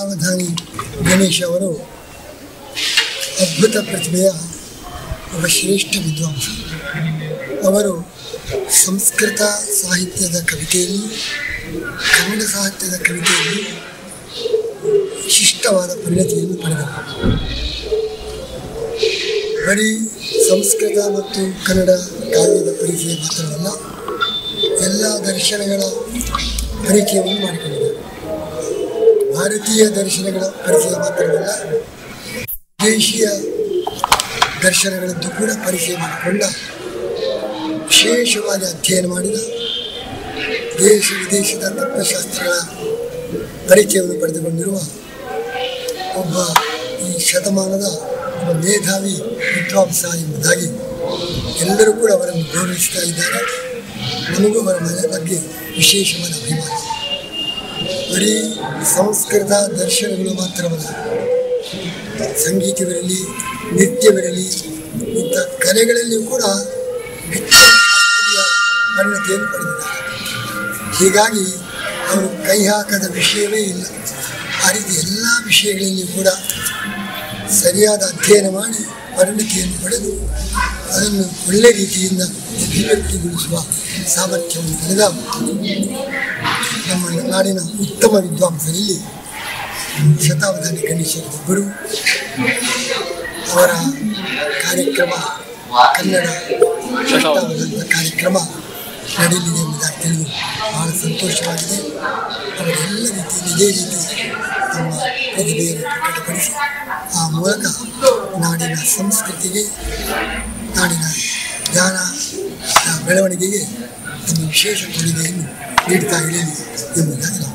ಅವಧಾನಿ ಗಣೇಶ್ ಅವರು ಅದ್ಭುತ ಪ್ರತಿಭೆಯ ಒಬ್ಬ ಶ್ರೇಷ್ಠ ವಿದ್ವಾಂಸ. ಅವರು ಸಂಸ್ಕೃತ ಸಾಹಿತ್ಯದ ಕವಿತೆಯಲ್ಲಿ, ಕನ್ನಡ ಸಾಹಿತ್ಯದ ಕವಿತೆಯಲ್ಲಿ ವಿಶಿಷ್ಟವಾದ ಪರಿಣತಿಯನ್ನು ಪಡೆದರು. ಬರೀ ಸಂಸ್ಕೃತ ಮತ್ತು ಕನ್ನಡ ಕಾವ್ಯದ ಪರಿಚಯ ಮಾತ್ರವಲ್ಲ, ಎಲ್ಲ ದರ್ಶನಗಳ ಪರಿಚಯವನ್ನು ಮಾಡಿಕೊಂಡಿದ್ದಾರೆ. ಭಾರತೀಯ ದರ್ಶನಗಳ ಪರಿಚಯ ಮಾತ್ರವಲ್ಲ, ದೇಶೀಯ ದರ್ಶನಗಳದ್ದು ಕೂಡ ಪರಿಚಯ ಮಾಡಿಕೊಂಡ ವಿಶೇಷವಾಗಿ ಅಧ್ಯಯನ ಮಾಡಿದ ದೇಶ ವಿದೇಶದ ತತ್ವಶಾಸ್ತ್ರಗಳ ಪರಿಚಯವನ್ನು ಪಡೆದುಕೊಂಡಿರುವ ಒಬ್ಬ ಈ ಶತಮಾನದ ಒಬ್ಬ ಮೇಧಾವಿ ವಿದ್ವಾಂಸ ಎಂಬುದಾಗಿ ಎಲ್ಲರೂ ಕೂಡ ಅವರನ್ನು ಗೌರವಿಸ್ತಾ ಇದ್ದಾರೆ. ನಮಗೂ ಅವರ ಮನೆ ಬಗ್ಗೆ ವಿಶೇಷವಾದ ಅಭಿಮಾನ. ಬರೀ ಸಂಸ್ಕೃತ ದರ್ಶನಗಳು ಮಾತ್ರವಲ್ಲ ಸಂಗೀತವಿರಲಿ, ನೃತ್ಯವಿರಲಿ, ಇಂಥ ಕಲೆಗಳಲ್ಲಿ ಕೂಡ ಶಾಸ್ತ್ರೀಯ ಪರಿಣತಿಯನ್ನು ಪಡೆದಿದ್ದಾರೆ. ಹೀಗಾಗಿ ಅವರು ಕೈ ಹಾಕದ ವಿಷಯವೇ ಇಲ್ಲ. ಆ ರೀತಿ ಎಲ್ಲ ವಿಷಯಗಳಲ್ಲಿ ಕೂಡ ಸರಿಯಾದ ಅಧ್ಯಯನ ಮಾಡಿ ಪರಿಣತಿಯನ್ನು ಪಡೆದು ಅದನ್ನು ಒಳ್ಳೆ ರೀತಿಯಿಂದ ಅಭಿವ್ಯಕ್ತಿಗೊಳಿಸುವ ಸಾಮರ್ಥ್ಯವನ್ನು ಪಡೆದ ನಮ್ಮ ನಾಡಿನ ಉತ್ತಮ ವಿದ್ವಾಂಸರಲ್ಲಿ ಶತಾವಧಾನಿ ಗಣೇಶರ ಗುರು ಅವರ ಕಾರ್ಯಕ್ರಮ ಕನ್ನಡ ಶತಾವಧಾನದ ಕಾರ್ಯಕ್ರಮ ನಡೆಯಲಿದೆ ಎಂಬುದಾಗಿ ತಿಳಿದು ಬಹಳ ಸಂತೋಷವಾಗಿದೆ. ಅವರೆಲ್ಲ ರೀತಿಯಲ್ಲಿ ಇದೇ ರೀತಿ ನಮ್ಮ ಪ್ರತಿಭೆಯನ್ನು ಪ್ರಕಟಪಡಿಸಿ ಆ ಮೂಲಕ ನಾಡಿನ ಸಂಸ್ಕೃತಿಗೆ, ನಾಡಿನ ಜ್ಞಾನ ಬೆಳವಣಿಗೆಗೆ ತಮ್ಮ ವಿಶೇಷ ಕೊಡುಗೆಯನ್ನು ನೀಡ್ತಾ 怎么了